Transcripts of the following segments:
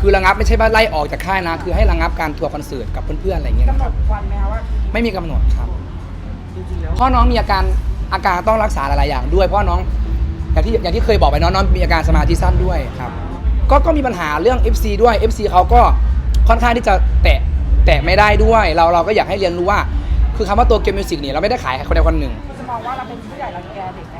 คือระงับไม่ใช่ว่าไล่ออกจากค่ายนะ คือให้ระงับการทัวร์คอนเสิร์ตกับเพื่อนๆอะไรอย่างเงี้ยกำนะหนครับดวันไหมคะว่าไม่มีกำหนดครับ จริงๆแล้ว เพราะน้องมีอาการอาการต้องรักษาหลายๆอย่างด้วย เพราะน้องอย่างที่อย่างที่เคยบอกไปเน้องน้องมีอาการสมาธิสั้นด้วยครับก็ก็มีปัญหาเรื่อง FC ด้วย FC เขาก็ค่อนข้างที่จะแตะแตะไม่ได้ด้วย เราเราก็อยากให้เรียนรู้ว่า คือคำว่าตัวเกมมิวสิกเนี่ยเราไม่ได้ขายให้คนใดคนหนึ่ง คุณจะมองว่าเราเป็นผู้ใหญ่รังแกเด็กไหมคะ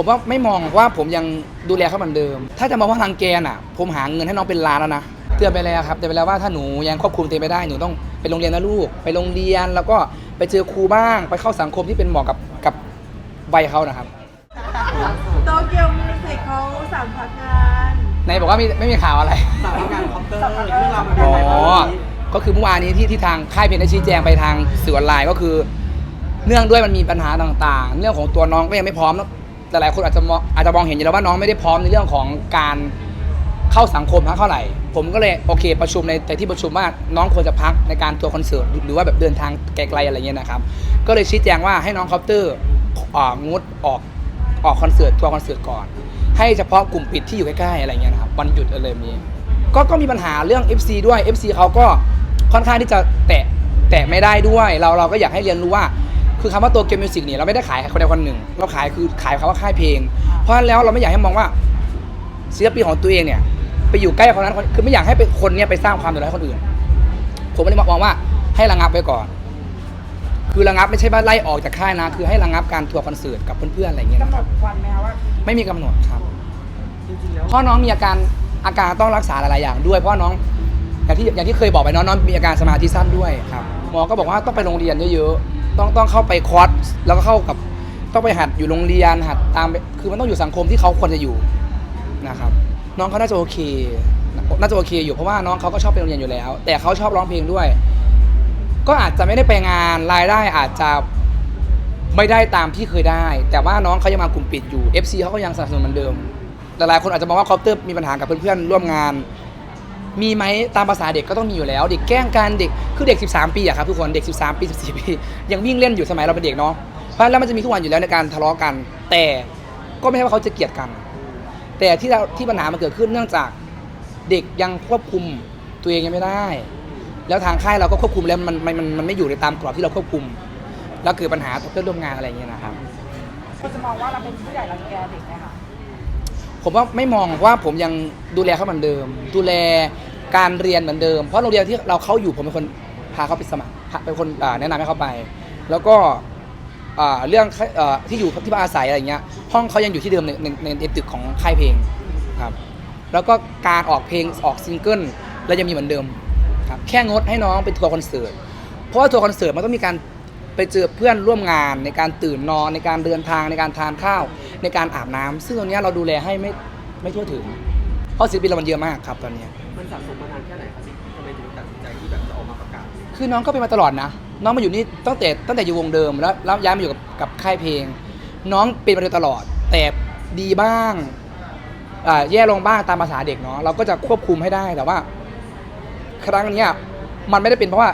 ผมว่าไม่มองว่าผมยังดูแลเขาเหมือนเดิม ถ้าจะมาว่ารังแกน่ะ ผมหาเงินให้น้องเป็นล้านแล้วนะเตือนไปแล้วครับเตือนไปแล้วว่าถ้าหนูยังควบคุมตัวเองไม่ได้หนูต้องไปโรงเรียนนะลูก ไปโรงเรียนแล้วก็ไปเจอครูบ้าง ไปเข้าสังคมที่เป็นเหมาะกับกับวัยเขานะครับโตเกียวมิวสิกเขาสั่งพักงานในบอกว่ามีไม่มีข่าวอะไรสาวงานคอปเตอร์เรื่องราวมันเป็นอ๋อ ยังไงบ้างวันนี้ก็คือเมื่อวานนี้ที่ที่ทางค่ายเพลงได้ชี้แจงไปทางสื่อออนไลน์ก็คือ เนื่องด้วยมันมีปัญหาต่างๆ เรื่องของตัวน้องก็ยังไม่พร้อมแล้ว หลายๆคนอาจจะมองอาจจะมองเห็นอยู่แล้วว่าน้องไม่ได้พร้อมในเรื่องของการเข้าสังคมทักเท่าไหร่ ผมก็เลยโอเค ประชุมในแต่ที่ประชุมว่าน้องควรจะพักในการตัวร์คอนเสิร์ตหรือว่าแบบเดินทางไกลๆอะไรเงี้ยนะครับ ก็เลยชี้แจงว่าให้น้องคอปเตอร์องดออกออกคอนเสิร์ตทัวร์คอนเสิร์ตก่อน ให้เฉพาะกลุ่มปิดที่อยู่ใกล้ๆอะไรเงี้ยนะครับวันหยุดอะไรแบบนี้ก็ก็มีปัญหาเรื่อง FC ด้วย FC เขาก็ค่อนข้างที่จะแตะแตะไม่ได้ด้วย เราเราก็อยากให้เรียนรู้ว่า คือคำว่าตัวเกมมิวสิกเนี่ยเราไม่ได้ขายให้คนใดคนหนึ่ง เราขายคือขายคำว่าค่ายเพลง เพราะฉะนั้นแล้วเราไม่อยากให้มองว่าศิลปินของตัวเองเนี่ยไปอยู่ใกล้คนนั้นคนคือไม่อยากให้เป็นคนเนี่ยไปสร้างความเดือดร้อนให้คนอื่น ผมไม่ได้มองว่าให้ระงับไว้ก่อน คือระงับไม่ใช่ว่าไล่ออกจากค่ายนะ คือให้ระงับการทัวร์คอนเสิร์ตกับเพื่อนๆอะไรอย่างเงี้ยกำนะหคนรับดวันไหมคะว่าไม่มีกำหนดครับ จริงๆแล้ว เพราะน้องมีอาการอาการต้องรักษาหลายๆอย่างด้วย เพราะน้องอย่างที่อย่างที่เคยบอกไปเน้องน้องมีอาการสมาธิสั้นด้วยครับหมอก็บอกว่าต้องไปโรงเรียนเยอะๆ ต้องต้องเข้าไปคอร์สแล้วก็เข้ากับต้องไปหัดอยู่โรงเรียนหัดตาม คือมันต้องอยู่สังคมที่เขาควรจะอยู่นะครับ น้องเขาน่าจะโอเค น่าจะโอเคอยู่เพราะว่าน้องเขาก็ชอบไปโรงเรียนอยู่แล้ว แต่เขาชอบร้องเพลงด้วย ก็อาจจะไม่ได้ไปงานรายได้อาจจะไม่ได้ตามที่เคยได้ แต่ว่าน้องเขายังมากลุ่มปิดอยู่ FC เขาก็ยังสนับสนุนเหมือนเดิมหลายๆคนอาจจะมองว่าคอปเตอร์มีปัญหากับเพื่อนๆร่วมงาน มีไหมตามภาษาเด็กก็ต้องมีอยู่แล้ว เด็กแกล้งกันเด็กคือเด็ก 13 ปีอะครับทุกคนเด็ก 13 ปี 14 ปี ยังวิ่งเล่นอยู่สมัยเราเป็นเด็กเนาะเพราะฉะนั้นแล้วมันจะมีทุกวันอยู่แล้วในการทะเลาะกัน แต่ก็ไม่ใช่ว่าเขาจะเกลียดกัน แต่ที่เราที่ปัญหามันเกิดขึ้นเนื่องจากเด็กยังควบคุมตัวเองยังไม่ได้ แล้วทางค่ายเราก็ควบคุมแล้วมันมันมันมันไม่อยู่ในตามกรอบที่เราควบคุม แล้วเกิดปัญหาต่อเพื่อนร่วมงานอะไรอย่างเงี้ยนะครับคุณจะมองว่าเราเป็นผู้ใหญ่รังแกเด็กไหมคะ ผมว่าไม่มองว่าผมยังดูแลเขาเหมือนเดิม ดูแลการเรียนเหมือนเดิม เพราะโรงเรียนที่เราเข้าอยู่ผมเป็นคนพาเขาไปสมัครเป็นคนแนะนำให้เขาไป แล้วก็เรื่องอที่อยู่ที่อาศัยอะไรเงี้ยห้องเขายังอยู่ที่เดิมในในในในตึกของค่ายเพลงครับแล้วก็การออกเพลงออกซิงเกิลเรายังมีเหมือนเดิมครับแค่งดให้น้องไปทัวร์คอนเสิร์ตเพราะว่าทัวร์คอนเสิร์ตมันต้องมีการไปเจอเพื่อนร่วมงานในการตื่นนอนในการเดินทางในการทานข้าว ในการอาบน้ำซึ่งตรงเนี้ยเราดูแลให้ไม่ไม่ทั่วถึง เพราะศิลปินเรามันเยอะมากครับตอนเนี้ยมันสะสมมานานแค่ไหนครับที่ทำไมถึงตัดสินใจที่แบบจะออกมาประกาศคือน้องก็เป็นมาตลอดนะ น้องมาอยู่นี่ตั้งแต่ตั้งแต่อยู่วงเดิมแล้วแล้วย้ายมาอยู่กับกับค่ายเพลง น้องเป็นมาโดยตลอด แต่ดีบ้างอ่าแย่ลงบ้างตามภาษาเด็กเนาะเราก็จะควบคุมให้ได้แต่ว่า ครั้งเนี้ยมันไม่ได้เป็นเพราะว่า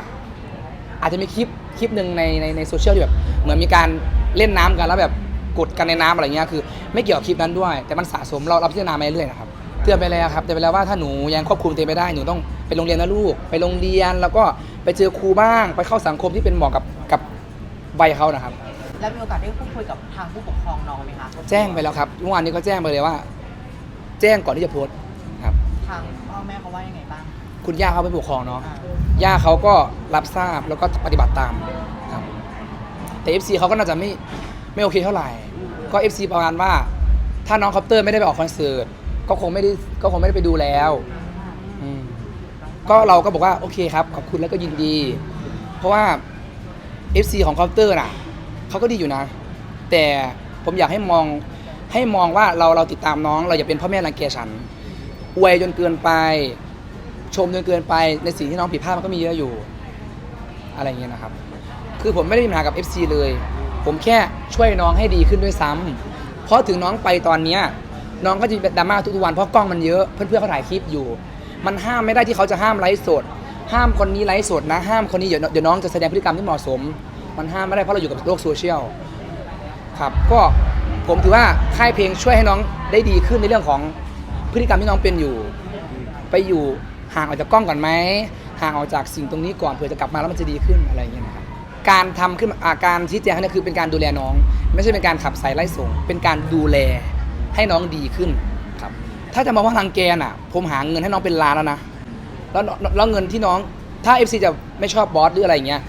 อาจจะมีคลิปคลิปหนึ่งในในในโซเชียลที่แบบเหมือนมีการเล่นน้ำกันแล้วแบบ กดกันในน้ำอะไรเงี้ยคือ ไม่เกี่ยวกับคลิปนั้นด้วย แต่มันสะสมเราเราพิจารณามาเรื่อยๆนะครับเตือนไปแล้วครับเตือนไปแล้วว่าถ้าหนูยังควบคุมตัวเองไม่ได้หนูต้องไปโรงเรียนนะลูก ไปโรงเรียนแล้วก็ไปเจอครูบ้าง ไปเข้าสังคมที่เป็นเหมาะกับกับวัยเขานะครับ แล้วมีโอกาสได้พูดคุยกับทางผู้ปกครองน้องไหมคะแจ้งไปแล้วครับเมื่อวานนี้ก็แจ้งไปเลยว่า แจ้งก่อนที่จะโพสต์ครับ ทางพ่อแม่เขาว่ายังไงบ้าง คุณย่าเขาเป็นผู้ปกครองเนาะอ่าย่าเขาก็รับทราบแล้วก็ปฏิบัติตามครับแต่ FC เขาก็น่าจะไม่ ไม่โอเคเท่าไหร่ ก็ FC ประมาณว่า ถ้าน้องคอปเตอร์ไม่ได้ไปออกคอนเสิร์ตก็คงไม่ได้ก็คงไม่ได้ไปดูแล้วอืมก็เราก็บอกว่าโอเคครับขอบคุณแล้วก็ยินดี เพราะว่า FC ของคอปเตอร์น่ะเขาก็ดีอยู่นะ แต่ผมอยากให้มองให้มองว่าเราเราติดตามน้อง เราอย่าเป็นพ่อแม่รังแกฉันอวยจนเกินไป ชมจนเกินไปในสิ่งที่น้องผิดพลาดมันก็มีเยอะอยู่ อะไรอย่างเงี้ยนะครับ คือผมไม่ได้มีปัญหากับ FC เลย ผมแค่ช่วยน้องให้ดีขึ้นด้วยซ้ำเพราะถึงน้องไปตอนเนี้ยน้องก็จะเป็นดราม่าทุกวันเพราะกล้องมันเยอะเพื่อนๆเขาถ่ายคลิปอยู่ มันห้ามไม่ได้ที่เขาจะห้ามไลฟ์สด ห้ามคนนี้ไลฟ์สดนะ ห้ามคนนี้เดี๋ยวเดี๋ยวน้องจะแสดงพฤติกรรมที่เหมาะสม มันห้ามไม่ได้เพราะเราอยู่กับโลกโซเชียลครับก็ผมถือว่าค่ายเพลงช่วยให้น้องได้ดีขึ้นในเรื่องของพฤติกรรมที่น้องเป็นอยู่ ไปอยู่ห่างออกจากกล้องก่อนไหมห่างออกจากสิ่งตรงนี้ก่อนเผื่อจะกลับมาแล้วมันจะดีขึ้นอะไรอย่างเงี้ยนะครับ การทำขึ้นมาอาการชี้แจงครั้งนี้คือเป็นการดูแลน้อง ไม่ใช่เป็นการขับสายไล่ส่ง เป็นการดูแลให้น้องดีขึ้นครับ ถ้าจะมาว่ารังแกน่ะ ผมหาเงินให้น้องเป็นล้านแล้วนะ แล้วแล้วเงินที่น้อง ถ้า FC จะไม่ชอบบอสหรืออะไรอย่างเงี้ย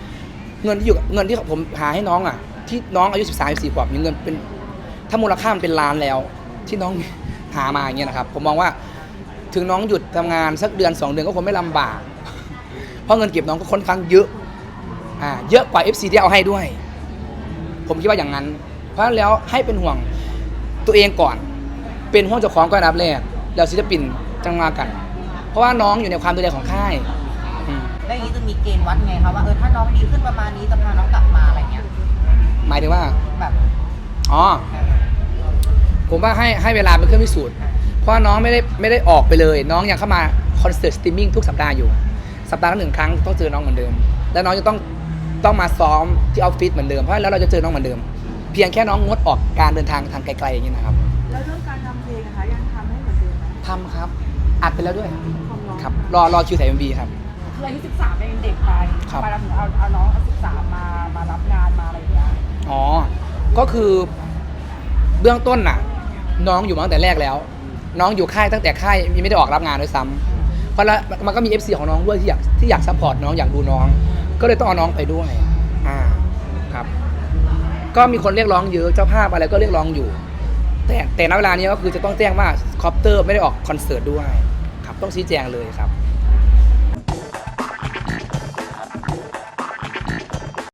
เงินที่อยู่เงินที่ผมหาให้น้องอะ ที่น้องอายุ13 14ขวบมีเงินเป็น ถ้ามูลค่ามันเป็นล้านแล้ว ที่น้อง หามาอย่างเงี้ยนะครับผมมองว่าถึงน้องหยุดทำงานสักเดือน 2 เดือนก็คงไม่ลำบาก เพราะเงินเก็บน้องก็ค่อนข้างเยอะ อ่าเยอะกว่า FC ที่เอาให้ด้วย ผมคิดว่าอย่างนั้น เพราะฉะนั้นแล้วให้เป็นห่วงตัวเองก่อน เป็นห่วงเจ้าของก่อนอันดับแรกแล้วศิลปินจังมากัน เพราะว่าน้องอยู่ในความดูแลของค่ายอืมแล้วอย่างนี้จะมีเกณฑ์วัดไงคะว่าเออถ้าน้องดีขึ้นประมาณนี้จะพาน้องกลับมาอะไรเงี้ยหมายถึงว่า แบบอ๋อ ผมว่าให้ให้เวลาเป็นเครื่องพิสูจน์ เพราะว่าน้องไม่ได้ไม่ได้ออกไปเลย น้องยังเข้ามาคอนเสิร์ตสตรีมมิ่งทุกสัปดาห์อยู่ สัปดาห์ละหนึ่งครั้งต้องเจอน้องเหมือนเดิม แล้วน้องจะต้อง ต้องมาซ้อมที่ออฟฟิศเหมือนเดิมเพราะแล้วเราจะเจอน้องเหมือนเดิม เพียงแค่น้องงดออกการเดินทางทางไกลๆอย่างนี้นะครับแล้วเรื่องการทำเพลงนะคะยังทำให้เหมือนเดิมไหมทำครับอัดไปแล้วด้วยของน้องครับรอรอคิวถ่ายเอ็มวีครับ คืออายุ13เองเด็กไปครับทำไมเราถึงเอาเอาน้องอายุ13มามารับงานมาอะไรอย่างเงี้ยอ๋อ ก็คือเบื้องต้นน่ะ น้องอยู่มาตั้งแต่แรกแล้ว น้องอยู่ค่ายตั้งแต่ค่ายยังไม่ได้ออกรับงานด้วยซ้ำเพราะแล้วมันก็มี FC ของน้องด้วยที่อยากที่อยากซัพพอร์ตน้องอยากดูน้อง ก็เลยต้องเอาน้องไปด้วยอ่าครับ ก็มีคนเรียกร้องเยอะเจ้าภาพอะไรก็เรียกร้องอยู่ แต่แต่ณเวลานี้ก็คือจะต้องแจ้งว่าคอปเตอร์ไม่ได้ออกคอนเสิร์ตด้วย ครับต้องชี้แจงเลยครับ